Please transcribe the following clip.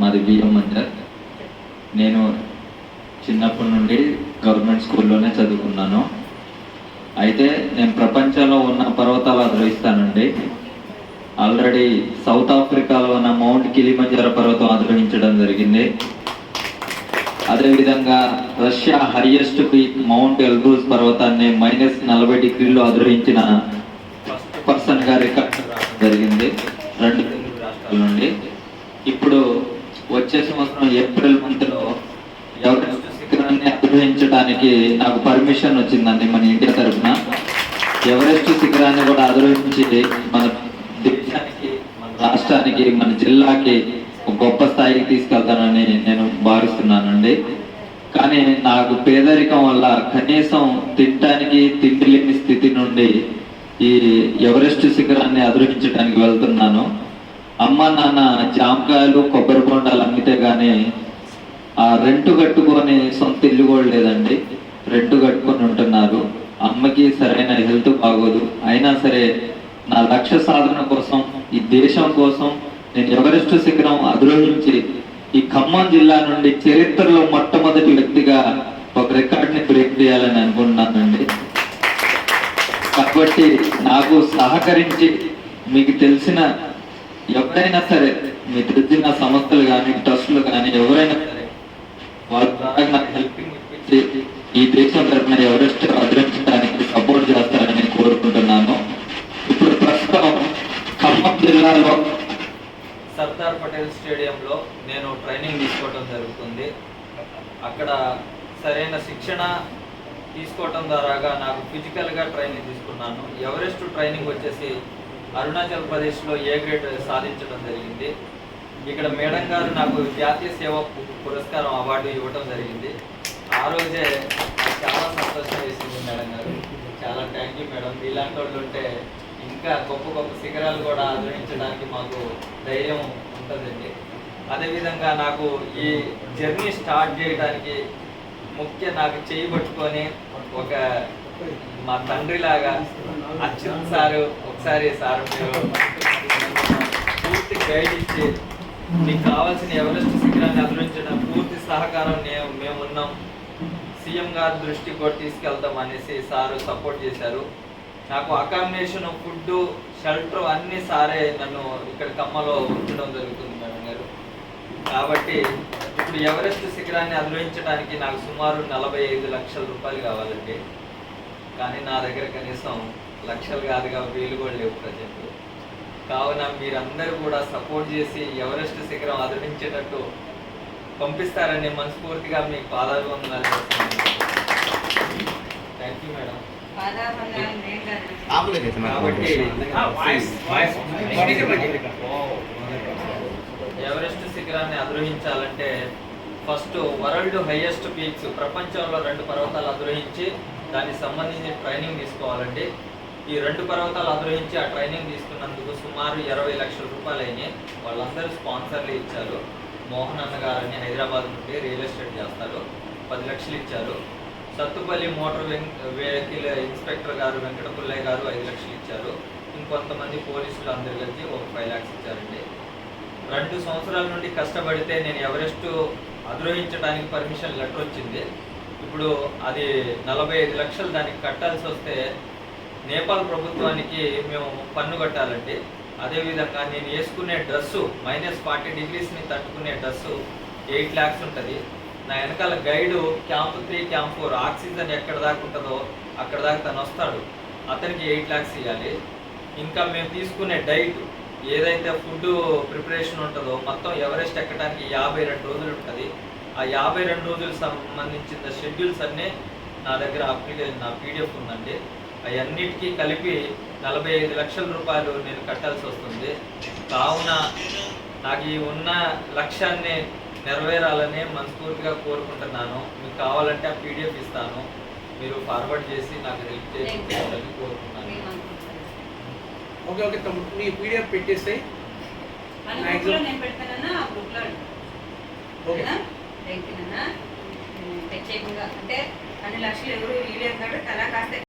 మాది బియ్యం మంజర్ నేను చిన్నప్పటి నుండి గవర్నమెంట్ స్కూల్లోనే చదువుకున్నాను. అయితే నేను ప్రపంచంలో ఉన్న పర్వతాలు ఆశ్రయిస్తానండి ఆల్రెడీ సౌత్ ఆఫ్రికాలో ఉన్న మౌంట్ కిలిమంజర పర్వతం ఆశ్రయించడం జరిగింది. అదేవిధంగా Russia highest peak mount Elbrus పర్వతాన్ని మైనస్ నలభై డిగ్రీలు అధిరోహించిన ఫస్ట్ రికార్డ్ జరిగింది. రెండు రాష్ట్రాల నుండి. వచ్చే సంవత్సరం ఏప్రిల్ మంత్లో ఎవరెస్ట్ శిఖరాన్ని అధిరోహించడానికి నాకు పర్మిషన్ వచ్చిందండి మన ఇండియా తరఫున. ఎవరెస్ట్ శిఖరాన్ని కూడా అధిరోహించి మన దేశానికి మన రాష్ట్రానికి మన జిల్లాకి గొప్ప స్థాయికి తీసుకెళ్తానని నేను భావిస్తున్నానండి. కానీ నాకు పేదరికం వల్ల కనీసం తినటానికి తిండి లేని స్థితి నుండి ఈ ఎవరెస్ట్ శిఖరాన్ని అధిరోహించడానికి వెళ్తున్నాను. అమ్మ నాన్న జామకాయలు కొబ్బరి బొండాలు అమ్మితే గానీ ఆ రెంటు కట్టుకొని సొంత ఇల్లు కూడా లేదండి. రెంటు కట్టుకొని ఉంటున్నారు. అమ్మకి సరైన హెల్త్ బాగోదు. అయినా సరే నా లక్ష్య సాధన కోసం ఈ దేశం కోసం నేను ఎవరెస్ట్ శిఖరం అధిరోహించి ఈ ఖమ్మం జిల్లా నుండి చరిత్రలో మొట్టమొదటి వ్యక్తిగా ఒక రికార్డ్ని బ్రేక్ చేయాలని అనుకుంటున్నానండి. కాబట్టి నాకు సహకరించి మీకు తెలిసిన ఎవరైనా సరే మీ తెలిసిన సంస్థలు కానీ ట్రస్టులు కానీ ఎవరైనా సరే వాళ్ళ ద్వారా నాకు హెల్పింగ్ ఇప్పించి ఈ దేశం తరఫున ఎవరెస్ట్ అధిరించడానికి సపోర్ట్ చేస్తారని కోరుకుంటున్నాను. ఇప్పుడు ప్రస్తుతం ఖమ్మం జిల్లాలో సర్దార్ పటేల్ స్టేడియంలో నేను ట్రైనింగ్ తీసుకోవడం జరుగుతుంది. అక్కడ సరైన శిక్షణ తీసుకోవటం ద్వారాగా నాకు ఫిజికల్గా ట్రైనింగ్ తీసుకున్నాను. ఎవరెస్ట్ ట్రైనింగ్ వచ్చేసి అరుణాచల్ ప్రదేశ్లో ఏ గ్రేడ్ సాధించడం జరిగింది? ఇక్కడ మేడం గారు నాకు జాతీయ సేవ పు- పురస్కారం అవార్డు ఇవ్వడం జరిగింది. ఆ రోజే చాలా సంతోషం వేసింది మేడం గారు. చాలా థ్యాంక్ యూ మేడం. ఇలాంటి వాళ్ళు ఉంటే ఇంకా గొప్ప గొప్ప శిఖరాలు కూడా ఆదరించడానికి మాకు ధైర్యం ఉంటుందండి. అదేవిధంగా నాకు ఈ జర్నీ స్టార్ట్ చేయడానికి ముఖ్య నాకు చేయబట్టుకొని ఒక మా తండ్రి లాగా అచ్యుత్ సారు ఒకసారి సార్ మీరు పూర్తి గైడ్ ఇచ్చి మీకు కావాల్సిన ఎవరెస్ట్ శిఖరాన్ని అభివృంచడం పూర్తి సహకారం నేను మేము ఉన్నాం. సీఎం గారి దృష్టికి కూడా తీసుకెళ్తాం అనేసి సారు సపోర్ట్ చేశారు. నాకు అకామిడేషన్ ఫుడ్ షెల్టర్ అన్ని సారే నన్ను ఇక్కడ కమ్మలో ఉంచడం జరుగుతుంది మేడం గారు. కాబట్టి ఇప్పుడు ఎవరెస్ట్ శిఖరాన్ని అధిరోహించడానికి నాకు సుమారు నలభై ఐదు లక్షల రూపాయలు కావాలండి. కానీ నా దగ్గర కనీసం లక్షలు కాదుగా వేలు కూడా లేవు ప్రజెంట్ కావున మీరందరూ కూడా సపోర్ట్ చేసి ఎవరెస్ట్ శిఖరం అధిరించేటట్టు పంపిస్తారని మనస్ఫూర్తిగా మీకు పాదాలు వందనాలు థ్యాంక్ యూ మేడం. కాబట్టి ఎవరెస్ట్ శిఖరాన్ని అధిరోహించాలంటే ఫస్ట్ వరల్డ్ హైయెస్ట్ పీక్స్ ప్రపంచంలో రెండు పర్వతాలు అధిరోహించి దానికి సంబంధించి ట్రైనింగ్ తీసుకోవాలండి. ఈ రెండు పర్వతాలు అధిరోహించి ఆ ట్రైనింగ్ తీసుకున్నందుకు సుమారు ఇరవై లక్షల రూపాయలు అయినాయి. వాళ్ళందరూ స్పాన్సర్లు ఇచ్చారు. మోహన్ అన్న గారని హైదరాబాద్ నుండి రియల్ ఎస్టేట్ చేస్తారు. పది లక్షలు ఇచ్చారు. సత్తుపల్లి మోటార్ వెహికల్ ఇన్స్పెక్టర్ గారు వెంకటపుల్లయ్య గారు ఐదు లక్షలు ఇచ్చారు. ఇంకొంతమంది పోలీసులు అందరు కలిసి ఒక ఫైవ్ ల్యాక్స్ ఇచ్చారండి. రెండు సంవత్సరాల నుండి కష్టపడితే నేను ఎవరెస్ట్ అధిరోహించడానికి పర్మిషన్ లెటర్ వచ్చింది. ఇప్పుడు అది నలభై ఐదు లక్షలు దానికి కట్టాల్సి వస్తే నేపాల్ ప్రభుత్వానికి మేము పన్ను కట్టాలండి. అదేవిధంగా నేను వేసుకునే డ్రెస్సు మైనస్ ఫార్టీ డిగ్రీస్ని తట్టుకునే డ్రెస్సు ఎయిట్ ల్యాక్స్ ఉంటుంది. నా వెనకాల guide camp three camp four oxygen ఎక్కడ దాకా ఉంటుందో అక్కడ దాకా తను వస్తాడు. అతనికి ఎయిట్ ల్యాక్స్ ఇవ్వాలి ఇంకా మేము తీసుకునే డైట్ ఏదైతే ఫుడ్ ప్రిపరేషన్ ఉంటుందో మొత్తం ఎవరెస్ట్ ఎక్కడానికి యాభై రెండు రోజులు ఉంటుంది. ఆ యాభై రెండు రోజులకు సంబంధించిన షెడ్యూల్స్ అన్నీ నా దగ్గర అప్లికేషన్ నా పీడిఎఫ్ ఉందండి. అవన్నిటికీ కలిపి నలభై ఐదు లక్షల రూపాయలు నేను కట్టాల్సి వస్తుంది. కావున నాకు ఈ ఉన్న లక్ష్యాన్ని నెరవేరాలని మనస్ఫూర్తిగా కోరుకుంటున్నాను. మీకు కావాలంటే ఆ పీడిఎఫ్ ఇస్తాను. మీరు ఫార్వర్డ్ చేసి నాకు హెల్ప్ చేయాలని కోరుకుంటున్నాను. ఓకే ఓకే తమ్ముడు. మీ పీడిఎఫ్ పెట్టేస్తే మన గ్రూప్లో నేను పెడతానన్నా ఆ గ్రూప్లో ఓకే. ప్రత్యేకంగా. అంటే అన్ని లక్షలు ఎవరు వీలేదు కాబట్టి తలా కాస్త